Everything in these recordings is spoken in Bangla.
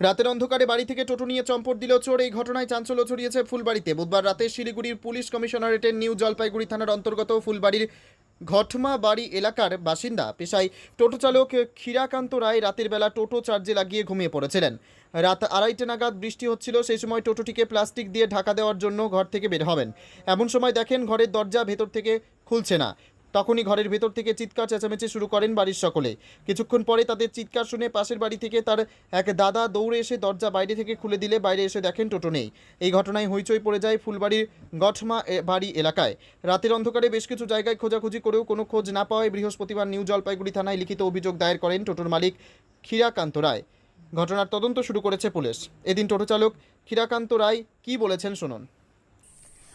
রাতের অন্ধকারে বাড়ি থেকে টোটো নিয়ে চম্পট দিল চোর, এই ঘটনায় চাঞ্চল্য ছড়িয়েছে ফুলবাড়িতে। বুধবার রাতে শিলিগুড়ির পুলিশ কমিশনারেটের নিউ জলপাইগুড়ি থানার অন্তর্গত ফুলবাড়ির ঘটমা বাড়ি এলাকার বাসিন্দা পেশায় টোটো চালক ক্ষীরাকান্ত রায় রাতের বেলা টোটো চার্জে লাগিয়ে ঘুমিয়ে পড়েছিলেন। রাত আড়াইটে নাগাদ বৃষ্টি হচ্ছিল, সেই সময় টোটোটিকে প্লাস্টিক দিয়ে ঢাকা দেওয়ার জন্য ঘর থেকে বের হবেন। এমন সময় দেখেন ঘরের দরজা ভেতর থেকে খুলছে না। তখনই ঘরের ভেতর থেকে চিৎকার চেঁচামেচি শুরু করেন বাড়ির সকলে। কিছুক্ষণ পরে তাদের চিৎকার শুনে পাশের বাড়ি থেকে তার এক দাদা দৌড়ে এসে দরজা বাইরে থেকে খুলে দিলে বাইরে এসে দেখেন টোটো নেই। এই ঘটনায় হইচই পড়ে যায় ফুলবাড়ির গঠমা বাড়ি এলাকায়। রাতের অন্ধকারে বেশ কিছু জায়গায় খোঁজাখুঁজি করেও কোনো খোঁজ না পাওয়ায় বৃহস্পতিবার নিউ জলপাইগুড়ি থানায় লিখিত অভিযোগ দায়ের করেন টোটোর মালিক ক্ষীরাকান্ত রায়। ঘটনার তদন্ত শুরু করেছে পুলিশ। এদিন টোটো চালক ক্ষীরাকান্ত রায় কী বলেছেন শুনুন।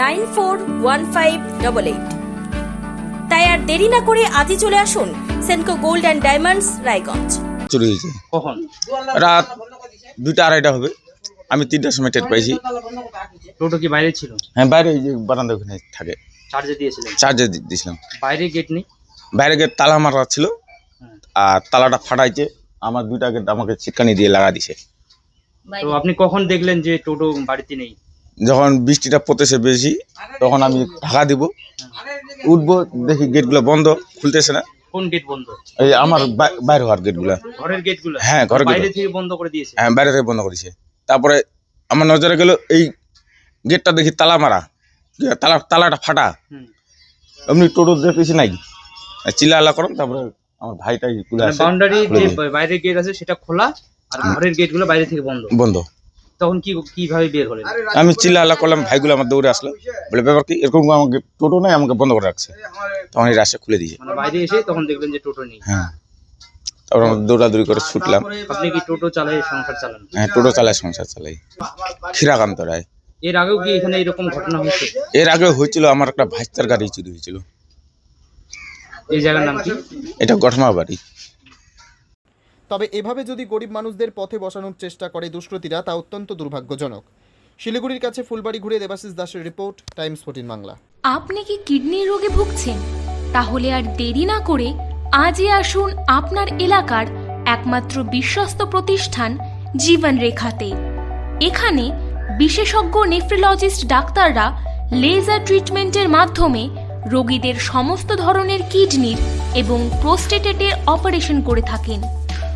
nine four one five double eight. তাই আর দেরি না করে আজই চলে আসুন Senco gold and diamonds Raiganj. চুরি হয়েছে কখন? রাত দুইটা আড়াইটা হবে। আমি তিনটার সময় টেট পাইছি। টোটো কি বাইরে ছিল? হ্যাঁ বাইরে এই যে বারান্দা ওখানে থাকে। চার্জে দিয়েছিলেন? চার্জে দিয়েছিলাম। বাইরে গেট নেই? বাইরে গেট তালা মারা ছিল। আর তালাটা ফাটাইছে। আমার দুইটা গেট আমাকে চিটকানি দিয়ে লাগা দিছে। তো আপনি কখন দেখলেন যে টোটো বাড়িতে নেই? যখন বৃষ্টিটা পড়তেছে বেশি তখন আমি ঢাকা দিব। উঠবো দেখি গেটগুলো বন্ধ খুলতেছে না। কোন গেট বন্ধ? এই আমার বাইরে হওয়ার গেটগুলো ঘরের হ্যাঁ, ঘরের বাইরে থেকে বন্ধ করে দিয়েছে? হ্যাঁ বাইরে থেকে বন্ধ করেছে। তারপরে আমার নজরে গেল এই গেটটা দেখি তালা মারা। তালা তালাটা ফাটা। এমনি টোটো দেখেছি নাই চিল্লা আল্লাহ করম তারপরে আমার ভাইটাই দিই। বাইরের গেট আছে সেটা খোলা আর ঘরের গেটগুলো বাইরে থেকে বন্ধ। বন্ধ। তখন কি কীভাবে বের হলেন? আমি চিল্লা আল্লাহ করলাম ভাইগুলো আমার দৌড়ে আসলো। বলে ব্যাপার কি এরকম আমাকে টোটো নাই আমাকে বন্ধ করে রাখছে। তখন এই রাস্তা খুলে দিয়েছে। মানে বাইরে এসে তখন দেখলেন যে টোটো নেই। হ্যাঁ। তারপর আমরা দৌড়াদৌড়ি করে ছুটলাম। আপনি কি টোটো চালায় সংসার চালান? হ্যাঁ টোটো চালায় সংসার চালাই। ক্ষীরাকান্ত রায়। এর আগেও কি এখানে এরকম ঘটনা হয়েছে? এর আগে হয়েছিল আমার একটা ভাইস্তার গাড়ি চুরি হয়েছিল। এই জায়গার নাম কি? এটা গঠমা বাড়ি তবে এভাবে যদি গরিব মানুষদের পথে বসানোর চেষ্টা করে দুষ্কৃতীরা, তা অত্যন্ত দুর্ভাগ্যজনক। শিলিগুড়ির কাছে ফুলবাড়ি ঘুরে দেবাশিস দাসের রিপোর্ট, টাইমস ফোর্টিন বাংলা। আপনি কি কিডনির রোগে ভুগছেন? তাহলে আর দেরি না করে আজই আসুন আপনার এলাকার একমাত্র বিশ্বস্ত প্রতিষ্ঠান জীবন রেখাতে। এখানে বিশেষজ্ঞ নেফ্রোলজিস্ট ডাক্তাররা লেজার ট্রিটমেন্টের মাধ্যমে রোগীদের সমস্ত ধরনের কিডনির এবং প্রোস্টেটেটের অপারেশন করে থাকেন।